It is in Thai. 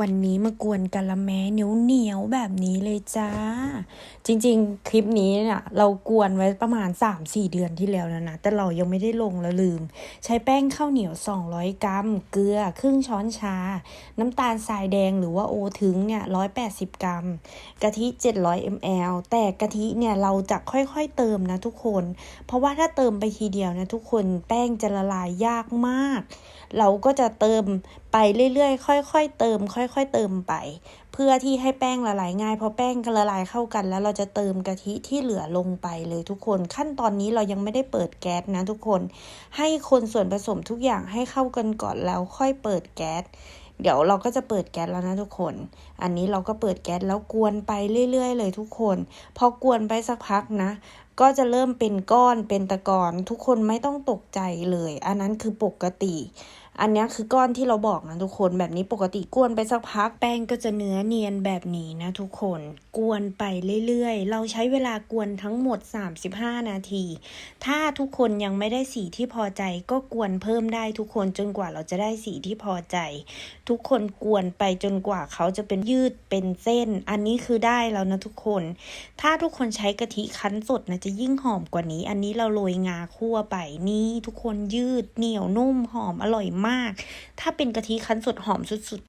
วันนี้มากวนกะละแม้เหนียวเหนียวแบบนี้เลยจ้า จริงๆ คลิปนี้เนี่ยเรากวนไว้ประมาณ 3-4 เดือนที่แล้วแล้วนะ แต่เรายังไม่ได้ลงแล้วลืม ใช้แป้งข้าวเหนียว 200 กรัม เกลือครึ่งช้อนชา น้ำตาลทรายแดงหรือว่าโอถึงเนี่ย 180 กรัม กะทิ 700 ml แต่กะทิเนี่ยเราจะค่อยๆเติมนะทุกคน เพราะว่าถ้าเติมไปทีเดียวนะทุกคนแป้งจะละลายยากมาก เราก็จะเติมไปเรื่อยๆ ค่อย ๆ เติมค่อยค่อย ๆ เติมไป เพื่อที่ให้แป้งละลายง่ายเพราะแป้งก็ละลายเข้ากัน แล้วเราจะเติมกะทิที่เหลือลงไปเลยทุกคน ขั้นตอนนี้เรายังไม่ได้เปิดแก๊สนะทุกคน ให้คนส่วนผสมทุกอย่างให้เข้ากันก่อนแล้วค่อยเปิดแก๊สเดี๋ยวเราก็จะเปิดแก๊สแล้วนะทุกคน อันนี้เราก็เปิดแก๊สแล้วกวนไปเรื่อย ๆ เลยทุกคน พอกวนไปสักพักนะ ก็จะเริ่มเป็นก้อนเป็นตะกอนทุกคนไม่ต้องตกใจเลย อันนั้นคือปกติ อันนี้คือก้อนที่เราบอกนะทุกคนแบบนี้ปกติกวนไปสักพักแป้งก็จะเนื้อเนียนแบบนี้นะทุกคนกวนไปเรื่อยๆ เราใช้เวลากวนทั้งหมด 35 นาที ถ้าทุกคนยังไม่ได้สีที่พอใจก็กวนเพิ่มได้ทุกคนจนกว่าเราจะได้สีที่พอใจ ทุกคนกวนไปจนกว่าเขาจะเป็นยืดเป็นเส้น อันนี้คือได้แล้วนะทุกคน ถ้าทุกคนใช้กะทิคั้นสดนะจะยิ่งหอมกว่านี้ อันนี้เราโรยงาคั่วไปนี่ทุกคนยืดเหนียวนุ่มหอมอร่อยมาก ถ้าเป็นกะทิคั้นสดหอมสุด